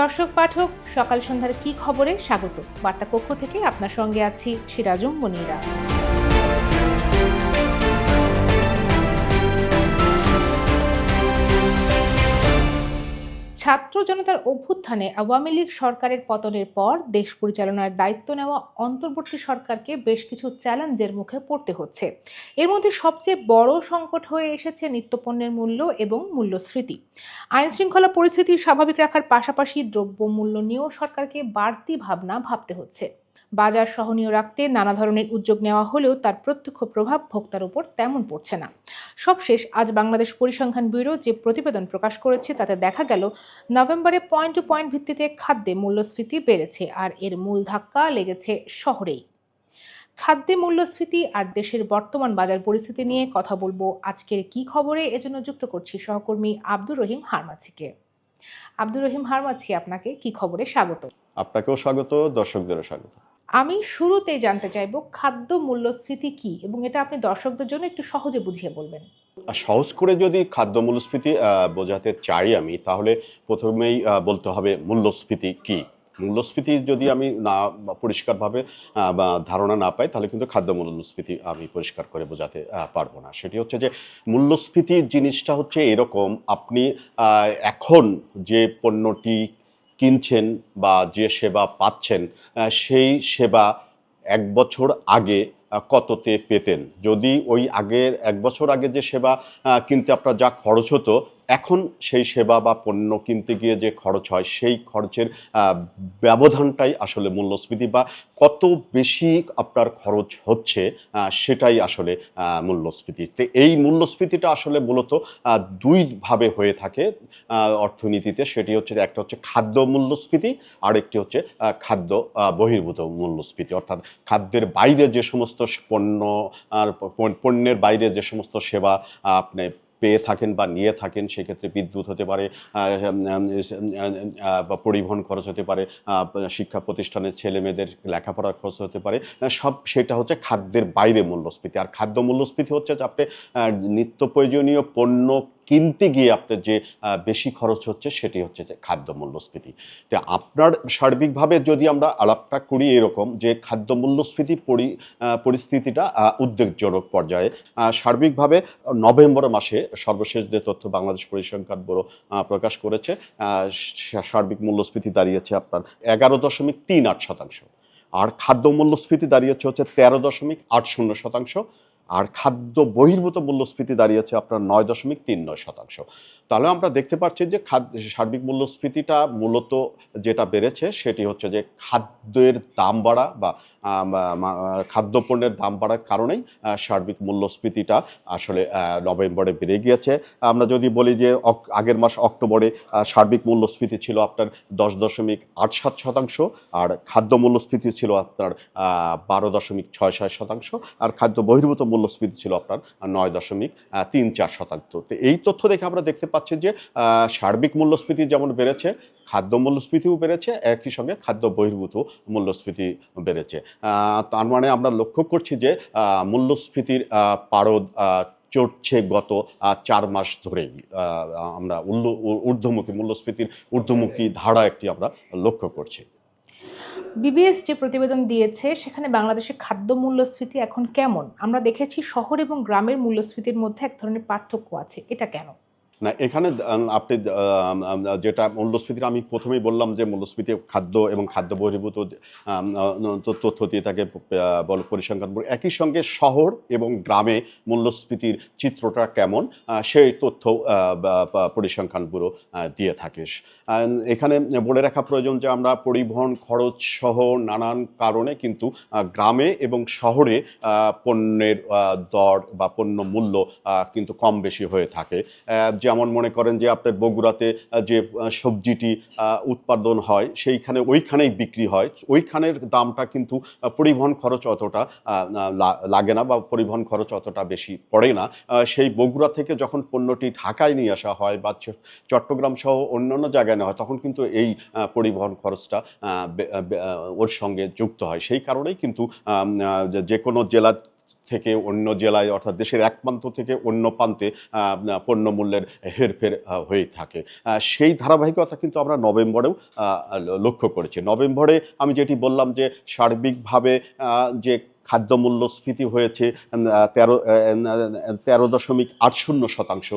দর্শক, পাঠক, সকাল সন্ধ্যার কি খবরে স্বাগত। বার্তা কক্ষ থেকে আপনার সঙ্গে আছি সিরাজুম মনিরা। ছাত্র জনতার অভ্যুত্থানে আওয়ামী লীগ সরকারের পতনের পর দেশ পরিচালনার দায়িত্ব নেওয়া অন্তর্বর্তী সরকারকে বেশ কিছু চ্যালেঞ্জের মুখে পড়তে হচ্ছে। এর মধ্যে সবচেয়ে বড় সংকট হয়ে এসেছে নিত্যপণ্যের মূল্য এবং মূল্যস্ফীতি। আইন শৃঙ্খলা পরিস্থিতি স্বাভাবিক রাখার পাশাপাশি দ্রব্যমূল্য নিয়েও সরকারকে বাড়তি ভাবনা ভাবতে হচ্ছে। বাজার সহনীয় রাখতে নানা ধরনের উদ্যোগ নেওয়া হলেও তার প্রত্যক্ষ প্রভাব ভোক্তার উপর তেমন পড়ছে না। সবশেষ, আজ বাংলাদেশ পরিসংখ্যান ব্যুরো যে প্রতিবেদন প্রকাশ করেছে, তাতে দেখা গেল, নভেম্বরে পয়েন্ট টু পয়েন্ট ভিত্তিতে খাদ্যে মূল্যস্ফীতি বেড়েছে আর এর মূল ধাক্কা লেগেছে শহরেই। খাদ্যে মূল্যস্ফীতি আর দেশের বর্তমান বাজার পরিস্থিতি নিয়ে কথা বলব আজকের কি খবরে এজন্য যুক্ত করছি সহকর্মী আব্দুর রহিম হারমাছিকে। আব্দুর রহিম হারমাছি, আপনাকে কি খবরে স্বাগত? আপনাকেও স্বাগত, দর্শকদেরও স্বাগত। আমি শুরুতেই জানতে চাইব খাদ্য মূল্যস্ফীতি কি এবং এটা আপনি দর্শকদের জন্য একটু সহজে বুঝিয়ে বলবেন। সহজ করে যদি খাদ্য মূল্যস্ফীতি বোঝাতে চাই আমি, তাহলে প্রথমেই বলতে হবে মূল্যস্ফীতি কি? মূল্যস্ফীতি যদি আমি না, পরিষ্কারভাবে ধারণা না পাই, তাহলে কিন্তু খাদ্য মূল্যস্ফীতি আমি পরিষ্কার করে বোঝাতে পারব না। সেটি হচ্ছে যে, মূল্যস্ফীতির জিনিসটা হচ্ছে এরকম, আপনি এখন যে পণ্যটি কিনছেন বা যে সেবা পাচ্ছেন সেই সেবা এক বছর আগে কততে পেতেন? যদি ওই আগের এক বছর আগে যে সেবা কিনতে আপনার যা খরচ হতো এখন সেই সেবা বা পণ্য কিনতে গিয়ে যে খরচ হয়, সেই খরচের ব্যবধানটাই আসলে মূল্যস্ফীতি বা কত বেশি আপনার খরচ হচ্ছে সেটাই আসলে মূল্যস্ফীতি। তো এই মূল্যস্ফীতিটা আসলে মূলত দুইভাবে হয়ে থাকে অর্থনীতিতে। সেটি হচ্ছে একটা হচ্ছে খাদ্য মূল্যস্ফীতি আর একটি হচ্ছে খাদ্য বহির্ভূত মূল্যস্ফীতি। অর্থাৎ খাদ্যের বাইরে যে সমস্ত পণ্য, আর পণ্যের বাইরে যে সমস্ত সেবা আপনি পেয়ে থাকেন বা নিয়ে থাকেন, সেক্ষেত্রে বিদ্যুৎ হতে পারে পরিবহন খরচ হতে পারে শিক্ষা প্রতিষ্ঠানের ছেলে মেয়েদের লেখাপড়ার খরচ হতে পারে সব সেটা হচ্ছে খাদ্যের বাইরে মূল্যস্ফীতি। আর খাদ্য মূল্যস্ফীতি হচ্ছে যে আপনি নিত্য প্রয়োজনীয় পণ্য কিনতে গিয়ে আপনার যে বেশি খরচ হচ্ছে সেটি হচ্ছে যে খাদ্য মূল্যস্ফীতি তো আপনার সার্বিকভাবে যদি আমরা আলাপটা করি এরকম যে খাদ্য মূল্যস্ফীতি পরি পরিস্থিতিটা উদ্বেগজনক পর্যায়ে সার্বিকভাবে নভেম্বর মাসে সর্বশেষ যে তথ্য বাংলাদেশ পরিসংখ্যান ব্যুরো প্রকাশ করেছে সার্বিক মূল্যস্ফীতি দাঁড়িয়েছে আপনার এগারো দশমিক তিন আট শতাংশ। আর খাদ্য মূল্যস্ফীতি দাঁড়িয়েছে হচ্ছে তেরো দশমিক আট শূন্য শতাংশ। আর খাদ্য বহির্ভূত মূল্যস্ফীতি দাঁড়িয়েছে আপনার নয় দশমিক তিন নয় শতাংশ। তাহলে আমরা দেখতে পাচ্ছি যে খাদ্য সার্বিক মূল্যস্ফীতিটা মূলত যেটা বেড়েছে সেটি হচ্ছে যে খাদ্যের দাম বাড়া বা খাদ্যপণ্যের দাম বাড়ার কারণেই সার্বিক মূল্যস্ফীতিটা আসলে নভেম্বরে বেড়ে গিয়েছে। আমরা যদি বলি যে আগের মাস অক্টোবরে সার্বিক মূল্যস্ফীতি ছিল আপনার দশ দশমিক আট সাত শতাংশ, আর খাদ্য মূল্যস্ফীতি ছিল আপনার বারো দশমিক ছয় ছয় শতাংশ, আর খাদ্য বহির্ভূত মূল্যস্ফীতি ছিল আপনার নয় দশমিক তিন চার শতাংশ। তো এই তথ্য দেখে আমরা দেখতে পাচ্ছি যে সার্বিক মূল্যস্ফীতি যেমন বেড়েছে খাদ্য মূল্যস্ফীতিও বেড়েছে, একই সঙ্গে খাদ্য বহির্ভূত মূল্যস্ফীতি বেড়েছে। তার মানে আমরা লক্ষ্য করছি যে মূল্যস্ফীতির পারদ চড়ছে গত চার মাস ধরেই। আমরা ঊর্ধ্বমুখী মূল্যস্ফীতির ঊর্ধ্বমুখী ধারা একটি আমরা লক্ষ্য করছি। বিবিএস যে প্রতিবেদন দিয়েছে, সেখানে বাংলাদেশের খাদ্য মূল্যস্ফীতি এখন কেমন? আমরা দেখেছি শহর এবং গ্রামের মূল্যস্ফীতির মধ্যে এক ধরনের পার্থক্য আছে। এটা কেন? না এখানে আপনি যেটা মূল্যস্ফীতির আমি প্রথমেই বললাম যে মূল্যস্ফীতি খাদ্য এবং খাদ্য বহির্ভূত তথ্য দিয়ে থাকে পরিসংখ্যান একই সঙ্গে শহর এবং গ্রামে মূল্যস্ফীতির চিত্রটা কেমন সেই তথ্য পরিসংখ্যান ব্যুরো দিয়ে থাকে। এখানে বলে রাখা প্রয়োজন যে আমরা পরিবহন খরচ সহ নানান কারণে কিন্তু গ্রামে এবং শহরে পণ্যের দর বা পণ্য মূল্য কিন্তু কম বেশি হয়ে থাকে। আহ, যেমন মনে করেন যে আপনার বগুড়াতে যে সবজিটি উৎপাদন হয়, সেইখানে, ওইখানেই বিক্রি হয়। ওইখানের দামটা কিন্তু পরিবহন খরচ অতটা লাগে না বা পরিবহন খরচ অতটা বেশি পড়ে না। সেই বগুড়া থেকে যখন পণ্যটি ঢাকায় নিয়ে আসা হয় বা চট্টগ্রাম সহ অন্যান্য জায়গায় নেওয়া হয়, তখন কিন্তু এই পরিবহন খরচটা ওর সঙ্গে যুক্ত হয়। সেই কারণেই কিন্তু যে- যে কোনো জেলা থেকে অন্য জেলায় অর্থাৎ দেশের এক প্রান্ত থেকে অন্য প্রান্তে আহ, পণ্য মূল্যের হেরফের হয়ে থাকে। সেই ধারাবাহিকতা কিন্তু আমরা নভেম্বরেও লক্ষ্য করেছি। নভেম্বরে আমি যেটি বললাম যে সার্বিকভাবে যে খাদ্য মূল্যস্ফীতি হয়েছে তেরো তেরো দশমিক আট শূন্য শতাংশ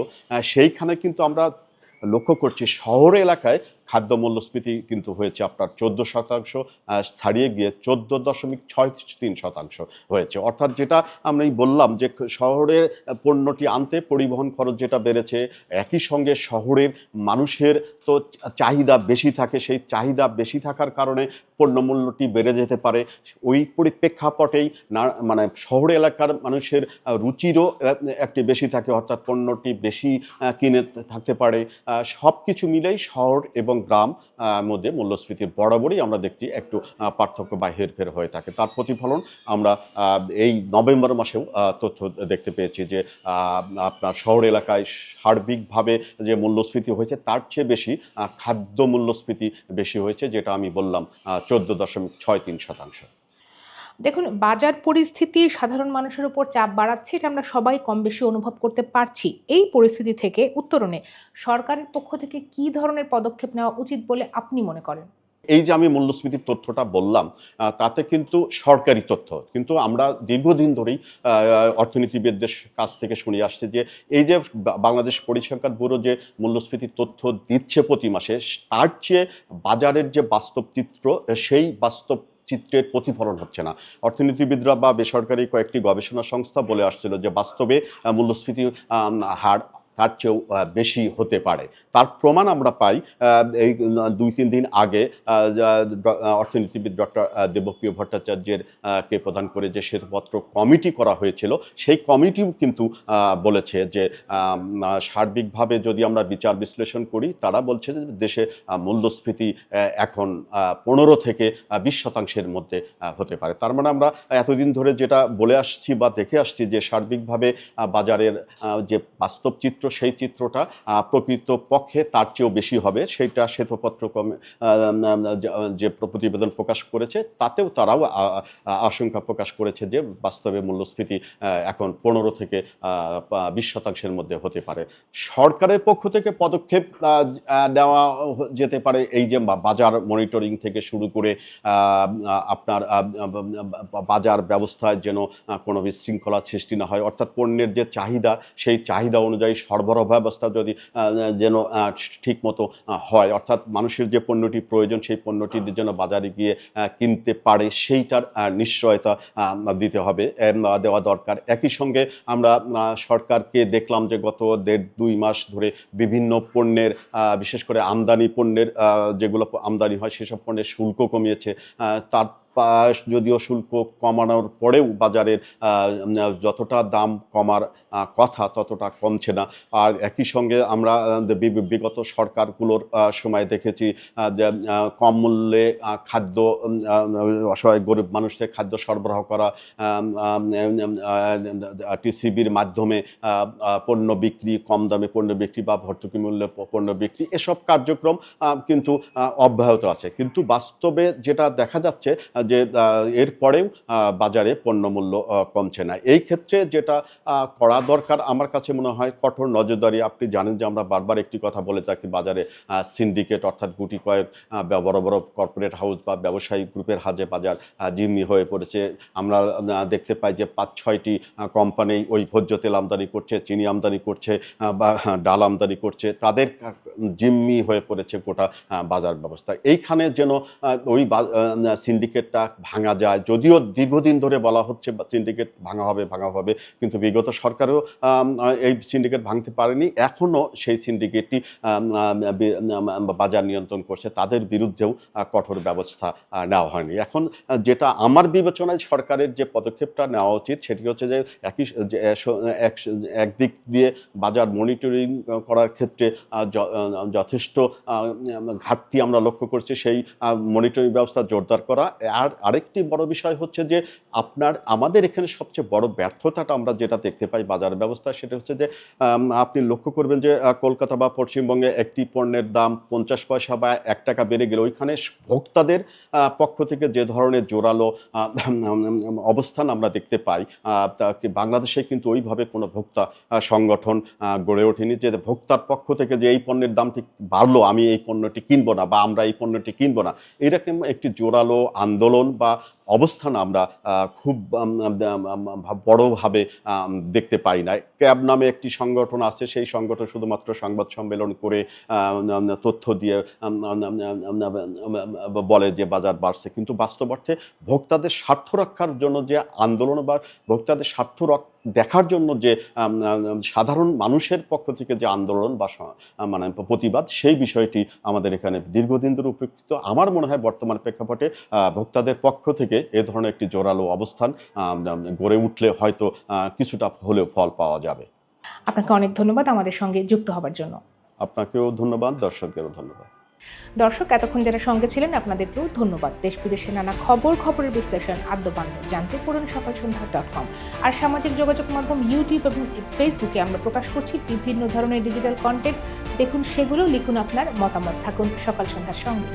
সেইখানে কিন্তু আমরা লক্ষ্য করছি শহর এলাকায় খাদ্য মূল্যস্ফীতি কিন্তু হয়েছে আপনার চোদ্দ শতাংশ ছাড়িয়ে গিয়ে চোদ্দ দশমিক ছয় তিন শতাংশ হয়েছে। অর্থাৎ যেটা আমি বললাম যে শহরের পণ্যটি আনতে পরিবহন খরচ যেটা বেড়েছে, একই সঙ্গে শহরের মানুষের তো চাহিদা বেশি থাকে, সেই চাহিদা বেশি থাকার কারণে পণ্য মূল্যটি বেড়ে যেতে পারে। ওই পরিপ্রেক্ষাপটেই না মানে শহর এলাকার মানুষের রুচিরও একটি বেশি থাকে। অর্থাৎ পণ্যটি বেশি কিনে থাকতে পারে। সব কিছু মিলেই শহর এবং গ্রাম মধ্যে মূল্যস্ফীতির বরাবরই আমরা দেখছি একটু পার্থক্য বা হেরফের হয়ে থাকে। তার প্রতিফলন আমরা এই নভেম্বর মাসেও তথ্য দেখতে পেয়েছি যে আপনার শহর এলাকায় সার্বিকভাবে যে মূল্যস্ফীতি হয়েছে, তার চেয়ে বেশি খাদ্য মূল্যস্ফীতি বেশি হয়েছে, যেটা আমি বললাম চোদ্দ দশমিক ছয় তিন শতাংশ। দেখুন, বাজার পরিস্থিতি সাধারণ মানুষের উপর চাপ বাড়াচ্ছে, এটা আমরা সবাই কম বেশি অনুভব করতে পারছি। এই পরিস্থিতি থেকে উত্তরণে সরকারের পক্ষ থেকে কি ধরনের পদক্ষেপ নেওয়া উচিত বলে আপনি মনে করেন? এই যে আমি মূল্যস্ফীতির তথ্যটা বললাম তাতে কিন্তু সরকারি তথ্য, কিন্তু আমরা দীর্ঘদিন ধরেই অর্থনীতিবিদদের কাছ থেকে শুনে আসছি যে এই যে বাংলাদেশ পরিসংখ্যান ব্যুরো যে মূল্যস্ফীতির তথ্য দিচ্ছে প্রতি মাসে, তার চেয়ে বাজারের যে বাস্তব চিত্র, সেই বাস্তব চিত্রের প্রতিফলন হচ্ছে না। অর্থনীতিবিদরা বা বেসরকারি কয়েকটি গবেষণা সংস্থা বলে আসছিল যে বাস্তবে মূল্যস্ফীতি হার তার চেয়েও বেশি হতে পারে। তার প্রমাণ আমরা পাই এই দুই, তিন দিন আগে অর্থনীতিবিদ ডক্টর দেবপ্রিয় ভট্টাচার্যের কে প্রদান করে যে শ্বেতপত্র কমিটি করা হয়েছিল, সেই কমিটিও কিন্তু বলেছে যে সার্বিকভাবে যদি আমরা বিচার বিশ্লেষণ করি, তারা বলছে যে দেশে মূল্যস্ফীতি এখন পনেরো থেকে বিশ শতাংশের মধ্যে হতে পারে। তার মানে আমরা এতদিন ধরে যেটা বলে আসছি বা দেখে আসছি যে সার্বিকভাবে বাজারের যে বাস্তব চিত্র সেই চিত্রটা প্রকৃত পক্ষে তার চেয়েও বেশি হবে। সেইটা শ্বেতপত্র কমে যে- প্রতিবেদন প্রকাশ করেছে, তাতেও তারাও আশঙ্কা প্রকাশ করেছে যে বাস্তবে মূল্যস্ফীতি এখন পনেরো থেকে বিশ শতাংশের মধ্যে হতে পারে। সরকারের পক্ষ থেকে পদক্ষেপ নেওয়া যেতে পারে এই যে বাজার মনিটরিং থেকে শুরু করে আপনার বাজার ব্যবস্থায় যেন কোনো বিশৃঙ্খলা সৃষ্টি না হয়। অর্থাৎ পণ্যের যে চাহিদা, সেই চাহিদা অনুযায়ী সরবরাহ ব্যবস্থা যদি যেন ঠিক মতো হয় অর্থাৎ মানুষের যে পণ্যটি প্রয়োজন সেই পণ্যটি যেন বাজারে গিয়ে কিনতে পারে সেইটার নিশ্চয়তা দিতে হবে দেওয়া দরকার। একই সঙ্গে আমরা সরকারকে দেখলাম যে গত দেড় দুই মাস ধরে বিভিন্ন পণ্যের বিশেষ করে আমদানি পণ্যের যেগুলো আমদানি হয় সেসব পণ্যের শুল্ক কমিয়েছে তার যদিও শুল্ক কমানোর পরেও বাজারের যতটা দাম কমার কথা ততটা কমছে না। আর একই সঙ্গে আমরা বিগত সরকারগুলোর সময় দেখেছি কম মূল্যে খাদ্য অসহায় গরিব মানুষদের খাদ্য সরবরাহ করা টিসিবির মাধ্যমে পণ্য বিক্রি, কম দামে পণ্য বিক্রি বা ভর্তুকি মূল্যে পণ্য বিক্রি, এসব কার্যক্রম কিন্তু অব্যাহত আছে। কিন্তু বাস্তবে যেটা দেখা যাচ্ছে যে এরপরেও বাজারে পণ্যমূল্য কমছে না। এই ক্ষেত্রে যেটা করা দরকার আমার কাছে মনে হয় কঠোর নজরদারি। আপনি জানেন যে আমরা বারবার একটি কথা বলে থাকি বাজারে সিন্ডিকেট অর্থাৎ গুটি কয়েক বড় বড় কর্পোরেট হাউস বা ব্যবসায়ী গ্রুপের হাজে বাজার জিম্মি হয়ে পড়েছে। আমরা দেখতে পাই যে পাঁচ ছয়টি কোম্পানি ওই ভোজ্য তেল আমদানি করছে চিনি আমদানি করছে বা ডাল আমদানি করছে। তাদের জিম্মি হয়ে পড়েছে গোটা বাজার ব্যবস্থা। এইখানে যেন ওই আহ, সিন্ডিকেটটা ভাঙা যায়। যদিও দীর্ঘদিন ধরে বলা হচ্ছে সিন্ডিকেট ভাঙা হবে ভাঙা হবে, কিন্তু বিগত সরকারও এই সিন্ডিকেট ভাঙতে পারেনি। এখনও সেই সিন্ডিকেটটি বাজার নিয়ন্ত্রণ করছে। তাদের বিরুদ্ধেও কঠোর ব্যবস্থা নেওয়া হয়নি। এখন যেটা আমার বিবেচনায় সরকারের যে পদক্ষেপটা নেওয়া উচিত, সেটি হচ্ছে যে, একই একদিক দিয়ে বাজার মনিটরিং করার ক্ষেত্রে যথেষ্ট ঘাটতি আমরা লক্ষ্য করছি। সেই মনিটরিং ব্যবস্থা জোরদার করা। আর আর আরেকটি বড় বিষয় হচ্ছে যে আপনার, আমাদের এখানে সবচেয়ে বড় ব্যর্থতাটা আমরা যেটা দেখতে পাই বাজার ব্যবস্থা, সেটা হচ্ছে যে আপনি লক্ষ্য করবেন যে কলকাতা বা পশ্চিমবঙ্গে একটি পণ্যের দাম পঞ্চাশ পয়সা বা এক টাকা বেড়ে গেলে ওইখানে ভোক্তাদের পক্ষ থেকে যে ধরনের জোরালো অবস্থান আমরা দেখতে পাই বাংলাদেশে কিন্তু ওইভাবে কোনো ভোক্তা সংগঠন গড়ে ওঠেনি যে ভোক্তার পক্ষ থেকে যে এই পণ্যের দামটি বাড়লো, আমি এই পণ্যটি কিনবো না বা আমরা এই পণ্যটি কিনবো না। এরকম একটি জোরালো আন্দোলন বা অবস্থান আমরা খুব বড়ভাবে দেখতে পাই না ক্যাব নামে একটি সংগঠন আছে, সেই সংগঠন শুধুমাত্র সংবাদ সম্মেলন করে তথ্য দিয়ে বলে যে বাজার বাড়ছে। কিন্তু বাস্তব অর্থে ভোক্তাদের স্বার্থ রক্ষার জন্য যে আন্দোলন বা ভোক্তাদের স্বার্থ দেখার জন্য যে সাধারণ মানুষের পক্ষ থেকে যে আন্দোলন বা মানে প্রতিবাদ, সেই বিষয়টি আমাদের এখানে দীর্ঘদিন ধরে উপেক্ষিত। আমার মনে হয় বর্তমান প্রেক্ষাপটে ভোক্তাদের পক্ষ থেকে এ ধরনের একটি জোরালো অবস্থান গড়ে উঠলে হয়তো কিছুটা হলেও ফল পাওয়া যাবে। আপনাকে অনেক ধন্যবাদ আমাদের সঙ্গে যুক্ত হবার জন্য। আপনাকেও ধন্যবাদ দর্শকদেরও ধন্যবাদ। দর্শক এতক্ষণ যারা সঙ্গে ছিলেন আপনাদেরকেও ধন্যবাদ। দেশ বিদেশের নানা খবর খবরের বিশ্লেষণ আদ্যপান্ত জানতে পড়ুন সকাল সন্ধ্যা ডট কম আর সামাজিক যোগাযোগ মাধ্যম ইউটিউব এবং ফেসবুকে আমরা প্রকাশ করছি বিভিন্ন ধরনের ডিজিটাল কন্টেন্ট দেখুন সেগুলো লিখুন আপনার মতামত। থাকুন সকাল সন্ধ্যার সঙ্গে।